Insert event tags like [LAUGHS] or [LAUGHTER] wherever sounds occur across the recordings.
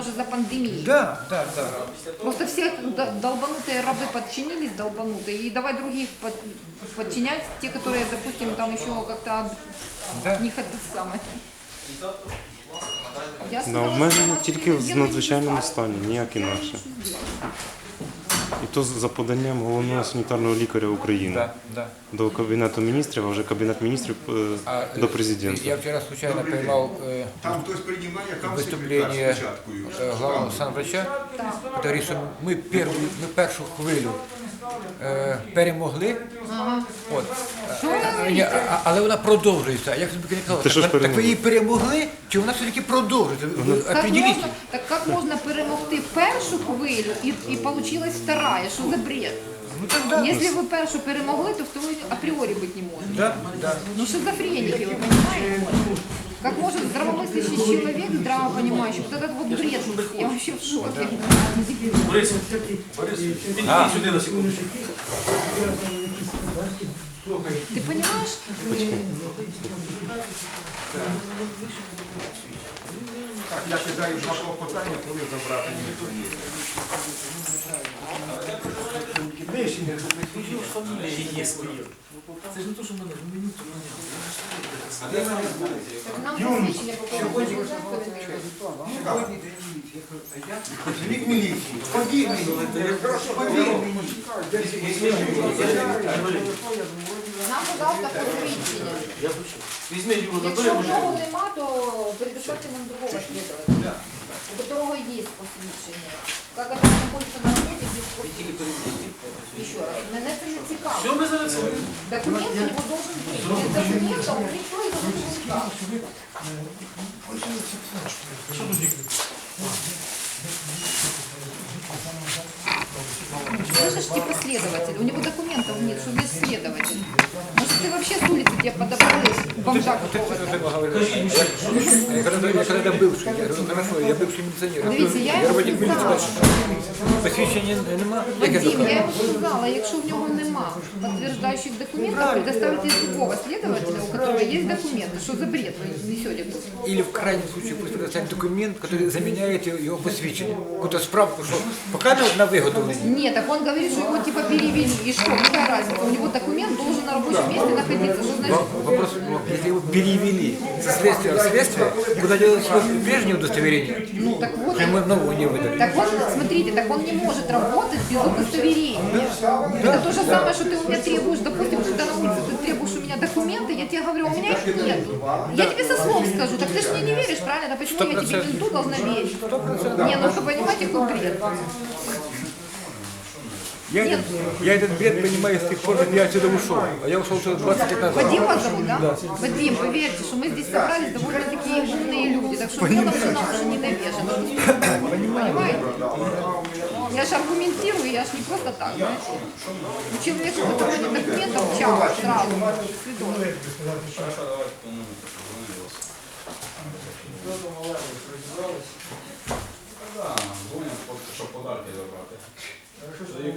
уже за пандемией. Да, да, да. Просто все д- долбанутые рабы подчинились, долбанутые, и давай других под- подчинять, те, которые, допустим, там еще как-то от Да. них это самое. Я На сказала, обмеження що тільки в президент надзвичайному не стані, ніяк Я інакше. нічого не зробила. І то за поданням головного санітарного лікаря України Да, да. до Кабінету міністрів, а вже Кабінет міністрів е, А, до э, президента. Я вчера случайно поймал э, Там хтось приймає выступление спочатку. э, главного санврача, который говорит, що ми, першу, ми першу хвилю е, перемогли, от, Що ви а, говорите? ні, а- але вона продовжується. Як собі не казав, Ти що ж так, так ви перемогли? її перемогли, чи вона все-таки продовжується? Ви Как определіть. можна, так как можна перемогти першу хвилю і, і получилась вторая? Що за бред? Ну так да. Если вы першу перемогли, то второй априори быть не может. Да, да. Ну шизофреники, вы понимаете? Как может здравомыслящий человек, здраво понимающий, вот этот вот бред, я вообще в шоке. Борис, Борис, підійди сюди на секунду. Ты понимаешь? Так, я кидаю два клопотання, коли забрати Є. Свої. Це ж не то, що в мене в меню, то в мене. Нам Вік міліції. Повір мені. Мені. Нам, пожалуйста, посвідчення. Я пишу. Візьми Юру на Якщо той, нема, то предоставьте нам другого следователя, у которого есть посвідчення. Как это находится на работе без посвідчення? Еще раз, мене це не цікаво. Що ми зараз? Документ него должен быть. Без документа он никто его не следователь, у него документов нет, что без следователь. Может, ты вообще с улицы тебе подобрали бомжа какого-то? Я когда, я когда бывший, я говорю, ну хорошо, я бывший милиционер. Дивіться, я я йому работник міліції. сказала. Посвідчення нема? Як я Вадим, докажу? я ему сказала, якщо в нього нема подтверждающих документов, предоставьте другого следователя, у которого есть документы. Что за бред вы несете тут? Или в крайнем случае пусть предоставит документ, который заменяет его- его посвящение. Какую-то справку, что пока на, на выготовление. Нет, так он говорит, что его типа перевели. И что, какая разница? У него документ должен на рабочем месте находиться. Что значит? Но вопрос, ну, если его перевели со следствия в следствие, куда делать прежнее удостоверение, Ну так вот. мы нового не выдали. Так он, смотрите, так он не может работать без удостоверения. Это то же самое, что ты у меня требуешь, допустим, когда на улице ты требуешь у меня документы, я тебе говорю, у меня их нет. Я тебе со слов скажу, так ты же мне не веришь, правильно? Да почему я тебе менту должна верить? Не, ну что, понимаете, какой бред? Я, этот, я этот бред понимаю с тех пор, как я отсюда ушел. А я ушел уже 20 лет назад. Вадим вас зовут, да? Вадим, поверьте, что мы здесь собрались довольно такие умные люди, так что дело нам даже не навешано. Понимаете? Я же аргументирую, я же не просто так, знаете. У человека, у которого нет документов, чао, сразу, свидос. Да, подарки забрати.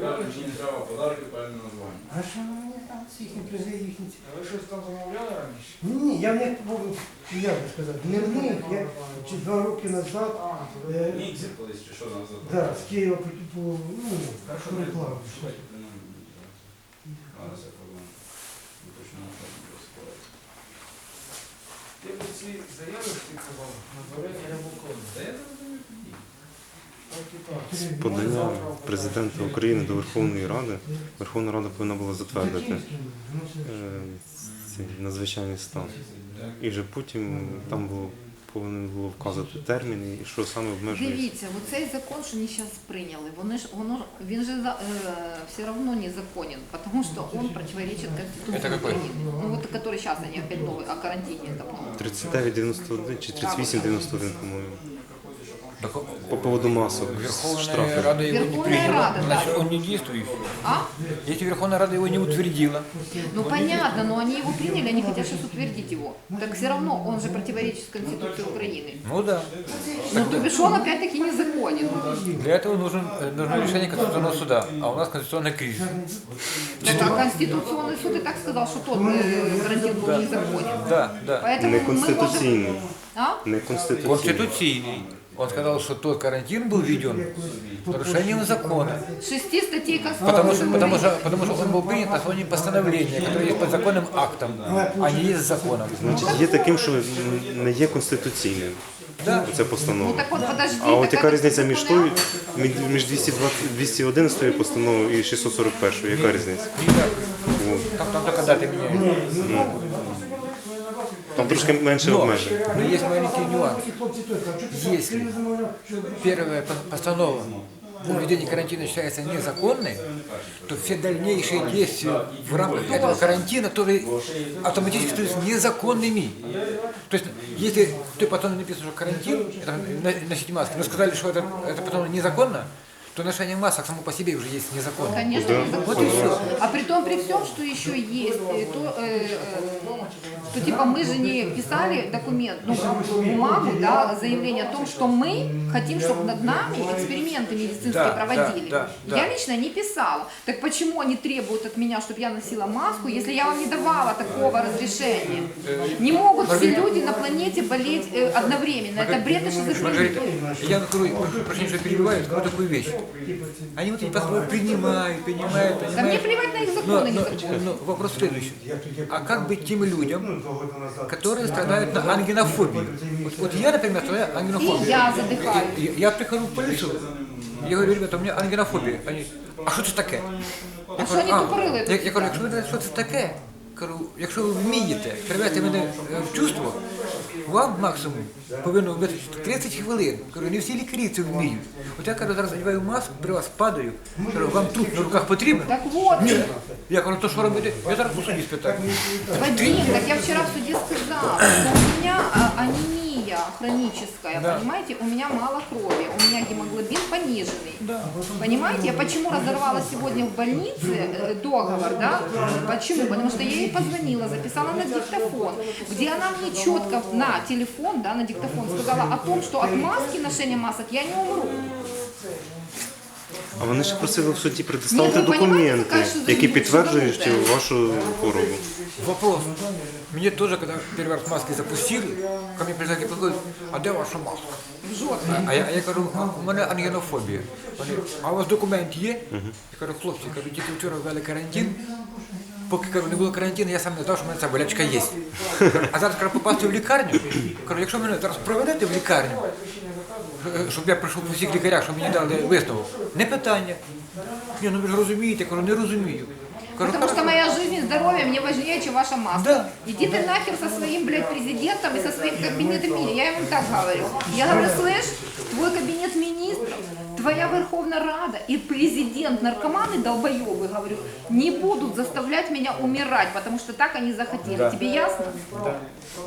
Кажуть, мені треба подарки, правильно названня. А що вони там всіх не призи їхні? А ви щось там замовляли раніше? Ні, я не був, як би сказати, не в них. Я чи два роки назад е, Міксер колись чи що нас да, з Києва по, по ну, по рекламу. Зараз я подумаю. Точно не так не розповідати. Ти б ці заяви штикував на дворі Рябокону. Та я З подання президента України до Верховної Ради Верховна Рада повинна була затвердити е, цей надзвичайний стан. І вже потім там було повинно було вказати терміни і що саме обмежується. Дивіться, оцей закон, що вони зараз прийняли, вони ж воно ж він же за- е, все равно незаконен, потому что он противоречит Конституции Это какой? Украины. Ну вот который сейчас они опять новый о карантине это новый. 39,91 чи 38,91, по-моєму. Так, По поводу масок Верховная штрафів. Рада его не Верховная приняла, Рада, да. значит он не действующий. А? Если Верховная Рада его не утвердила, Ну понятно, но они его приняли, они хотят сейчас утвердить его. Так все равно он же противоречит Конституции Украины. ну да. Ну то бишь он опять-таки незаконен. Для этого нужен, э, нужно решение Конституционного суда, а у нас конституционный кризис. Так, а Конституционный суд и так сказал, что тот э, карантин был незаконен. Да, да. Поэтому мы можем... Неконституційний. А? Неконституційний. Конституційний. Он сказал, что тот карантин был введен нарушением закона. Шести статей Конституции. Потому что, потому, что, потому что он был принят на основании постановления, которое есть подзаконным актом, а не есть законом. Значить, є таким, що м, не є конституційним. Да. Ця Ну постанова. так вот, подожди. А от так яка это різниця між законный тою, акт. між- між 220 211 постановою і 641? Яка різниця? О, Там, там только даты меняют. Там трошки менше Но, обмежень. но есть маленький нюанс. Если первая по- постанова о введении карантина считается незаконной, то все дальнейшие действия в рамках этого карантина тоже автоматически становятся незаконными. То есть, если ты потом написано, что карантин, это носить маски, но сказали, что это, это потом незаконно, то ношение масок само по себе уже есть незаконно. Конечно, да. незаконно. Вот и все. А при том, при всем, что еще есть, э, то, э, то типа мы же не писали документ, ну, бумагу, да, заявление о том, что мы хотим, чтобы над нами эксперименты медицинские да, проводили. Да, да. Я лично не писала. Так почему они требуют от меня, чтобы я носила маску, если я вам не давала такого разрешения? Не могут все люди на планете болеть э, одновременно. Это бред и шизофрения. Я, я, я, я, я, я, я, я, Они вот эти постановы принимают, принимают, Да мне принимают. плевать на их Но, законы, не но- законы. но вопрос следующий. А как быть тем людям, которые страдают на ангинофобию? Вот, вот я, например, страдаю И ангинофобией. я задыхаюсь. И- и- Я прихожу в полицию, я говорю, ребята, у меня ангинофобия. Они, а що це таке? Я що вони тупорили? Я, я кажу, якщо ви знаєте, що це таке, кажу, якщо ви вмієте привести мене е, в чувство, вам максимум повинно вистачити 30 хвилин. Кажу, не всі лікарі це вміють. От я кажу, зараз одягаю маску, при вас падаю, кажу, вам тут на руках потрібно? Так вот. Ні. Я кажу, то що робити? Я зараз по суді спитаю. Вадим, так я вчера в суде сказала, что у меня а, анемия хроническая, Да. понимаете, у меня мало крови, у меня гемоглобин пониженный. Понимаете, я почему разорвала сегодня в больнице э, договор, да? Почему? Потому что я ей позвонила, записала на диктофон, где она мне четко на телефон, да, на диктофон сказала о том, что от маски, ношения масок я не умру. А вони ж просили в суді предоставити Ні, ви понімаєте, документи, ж які підтверджують вашу хворобу. Вопрос. Мне тоже, когда первый раз маски запустили, ко мне приходили, подходят, а де ваша маска? А я, а я кажу, а у мене ангінофобія. Вони, а у вас документ є? Я кажу, хлопці, кажу, тільки вчора ввели карантин. Поки кажу, не було карантину, я сам не знав, що в мене ця болячка є. А зараз кажу, попасти в лікарню. Кажу, якщо мене зараз проведете в лікарню, щоб я прийшов до всіх лікарях, щоб мені дали висновок. Не питання. Ні, ну ви ж розумієте, кажу, не розумію. Кажу, Потому что моя жизнь и здоровье мне важнее, чем ваша маска. Да. Иди ты нахер со своим, блядь, президентом и со своим кабинетом мира. Я ему так говорю. Я говорю, слышь, твой кабинет министров, твоя Верховная Рада и президент, наркоманы, долбоебы, говорю, не будут заставлять меня умирать, потому что так они захотели. Да. Тебе ясно?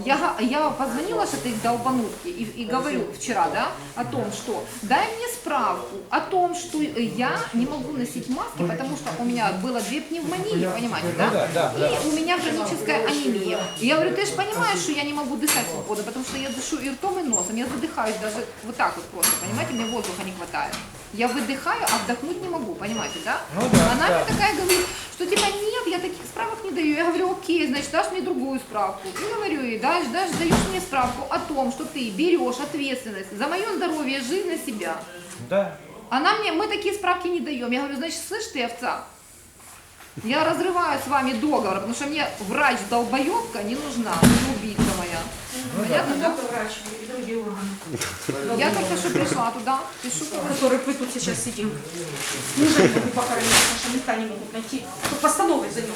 Я, га- я позвонила же этой долбанутке и, и говорю вчера, да, о том, что дай мне справку о том, что я не могу носить маски, потому что у меня было две пневмонии, понимаете, да? да, да, и у меня хроническая анемия. И я говорю, ты же понимаешь, что я не могу дышать свободно, потому что я дышу и ртом, и носом, я задыхаюсь даже вот так вот просто, понимаете, мне воздуха не хватает. Я выдыхаю, а вдохнуть не могу, понимаете, да? Ну да, Она да. мне такая говорит, что типа нет, я таких справок не даю. Я говорю, окей, значит, дашь мне другую справку. И говорю ей, дашь, дашь, даешь мне справку о том, что ты берешь ответственность за мое здоровье, жизнь на себя. Да. Она мне, мы такие справки не даем. Я говорю, значит, слышь ты, овца, я разрываю с вами договор, потому что мне врач-долбоебка не нужна, не убийца моя. Понятно, да? врач и другие органы, [LAUGHS] Я только что пришла туда, пишу которые мы тут сейчас сидим. Мужа не могут похоронить, потому что места не могут найти. Тут постановой занес.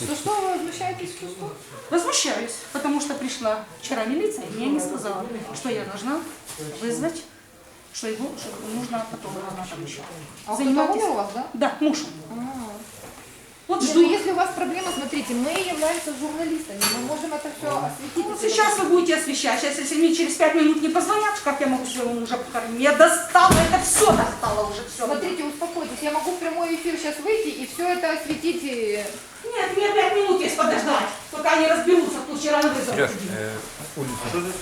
что что вы возмущаетесь, что что? Возмущаюсь, потому что пришла вчера милиция, и я не сказала, что я должна вызвать, что его что нужно потом она там еще. А кто-то умер у вас, да? Да, муж. Вот Нет, жду. ну если у вас проблема, смотрите, мы являемся журналистами, мы можем это все осветить. Вот если сейчас вы будете освещать. Сейчас, если мне через пять минут не позвонят, как я могу своего мужа похоронить? Я достала, это все достала уже, все. Смотрите, успокойтесь, я могу в прямой эфир сейчас выйти и все это осветить. и- Нет, мне пять минут есть подождать, пока они разберутся, кто вчера на вызов. Сереж, е, улицу.